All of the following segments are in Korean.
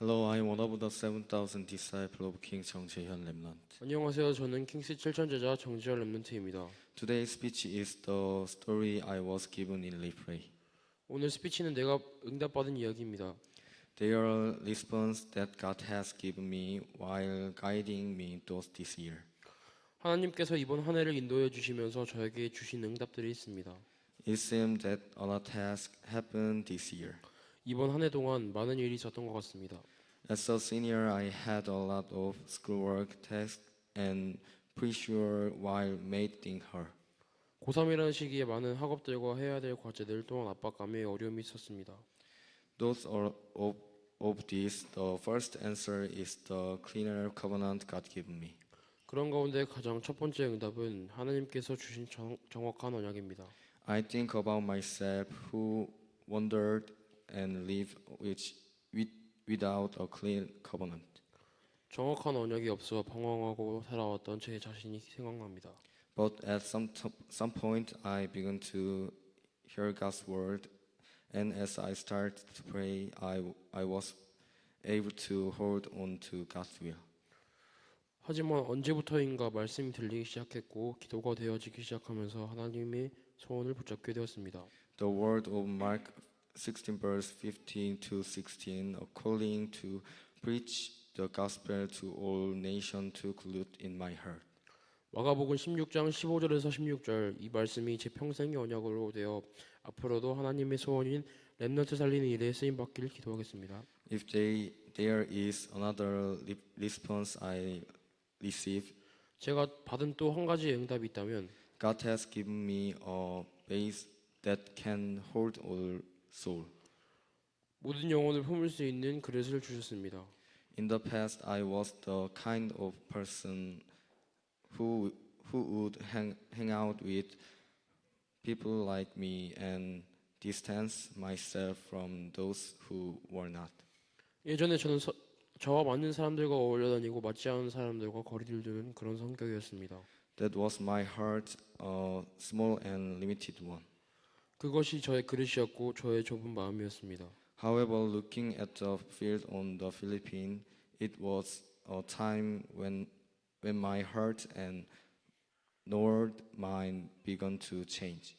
Hello, I'm one of the 7,000 disciples of King 정재현 Remnant. 안녕하세요. 저는 킹스 7천 제자 정지열 랩런트입니다. Today's speech is the story I was given in Libre. 오늘 스피치는 내가 응답받은 이야기입니다. They are response that God has given me while guiding me through this year. 하나님께서 이번 한 해를 인도해 주시면서 저에게 주신 응답들이 있습니다. It seems that a lot has happened this year. 이번 한 해 동안 많은 일이 있었던 것 같습니다. As a senior, I had a lot of schoolwork, tasks, and pressure while making her. 고3이라는 시기에 많은 학업들과 해야 될 과제들 또한 압박감에 어려움이 있었습니다. Those are of, of these, the first answer is the cleaner covenant God given me. 그런 가운데 가장 첫 번째 응답은 하나님께서 주신 정, 정확한 언약입니다. I think about myself who wandered and lived which, with, without a clean covenant. 정확한 언약이 없어 방황하고 살아왔던 제 자신이 생각납니다. But at some, some point, I began to hear God's word, and as I started to pray, I, I was able to hold on to God's will. 하지만 언제부터인가 말씀이 들리기 시작했고 기도가 되어지기 시작하면서 하나님의 소원을 붙잡게 되었습니다. The word of Mark 16, verse 15 to 16, a calling to preach the gospel to all nations took root in my heart. 마가복음 16장 15절에서 16절 이 말씀이 제 평생의 언약으로 되어 앞으로도 하나님의 소원인 렘넌트 살리는 일에 쓰임 받기를 기도하겠습니다. If they, there is another re- response I receive, 제가 받은 또 한 가지 응답이 있다면 God has given me a base that can hold all soul. 모든 영혼을 품을 수 있는 그릇을 주셨습니다. In the past, I was the kind of person who who would hang, hang out with people like me and distance myself from those who were not. 예전에 저는 서- 저와 맞는 사람들과 어울려 다니고 맞지 않은 사람들과 거리를 두는 그런 성격이었습니다. That was my heart, a small and limited one. 그것이 저의 그릇이었고 저의 좁은 마음이었습니다. However, looking at the field on the Philippines, it was a time when when my heart and Lord mind began to change.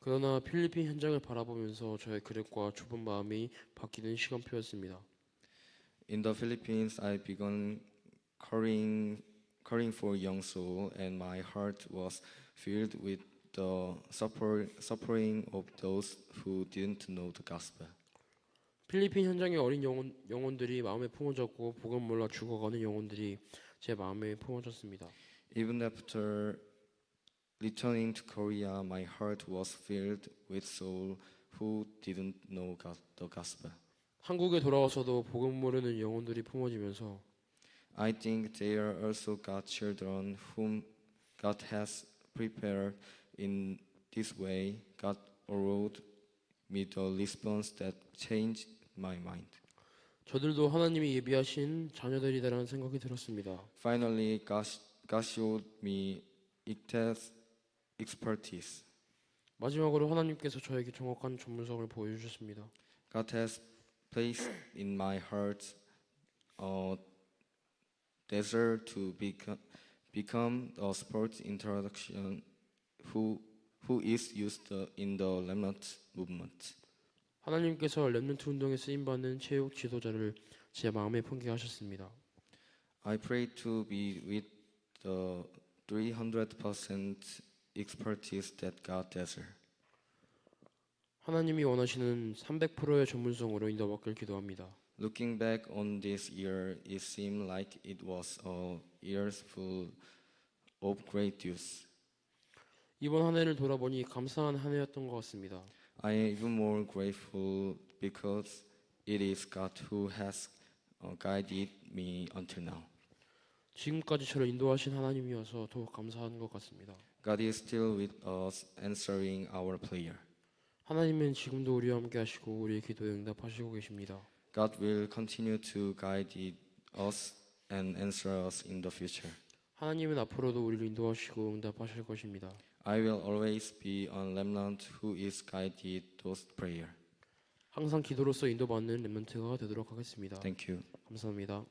그러나 필리핀 현장을 바라보면서 저의 그릇과 좁은 마음이 바뀌는 시간표였습니다. In the Philippines, I began caring, caring for young soul, and my heart was filled with the suffer, suffering of those who didn't know the gospel. 필리핀 현장의 어린 영혼, 영혼들이 마음에 품어졌고 복음 몰라 죽어가는 영혼들이 제 마음에 품어졌습니다. Even after returning to Korea, my heart was filled with soul who didn't know God, the gospel. 한국에 돌아와서도 복음 모르는 영혼들이 품어지면서 I think they are also God's children whom God has prepared in this way. God allowed me the response that changed my mind. 저들도 하나님이 예비하신 자녀들이다라는 생각이 들었습니다. Finally, God, God showed me expertise. 마지막으로 하나님께서 저에게 정확한 전문성을 보여주셨습니다. God has placed in my heart a desire to become, become a sports introduction who, who is used in the remnant movement. 하나님께서 랩런트 운동에 쓰임 받는 체육 지도자를 제 마음에 품게 하셨습니다. I pray to be with the 300% expertise that God desires. 하나님이 원하시는 300%의 전문성으로 인도받길 기도합니다. Looking back on this year, it seemed like it was a year full of great news. 이번 한 해를 돌아보니 감사한 한 해였던 것 같습니다. I am even more grateful because it is God who has uh, guided me until now. 지금까지 저를 인도하신 하나님이어서 더욱 감사한 것 같습니다. God is still with us, answering our prayer. 하나님은 지금도 우리와 함께 하시고 우리의 기도에 응답하시고 계십니다. God will continue to guide us and answer us in the future. 하나님은 앞으로도 우리를 인도하시고 응답하실 것입니다. I will always be a remnant who is guided through prayer. 항상 기도로서 인도받는 렘넌트가 되도록 하겠습니다. Thank you. 감사합니다.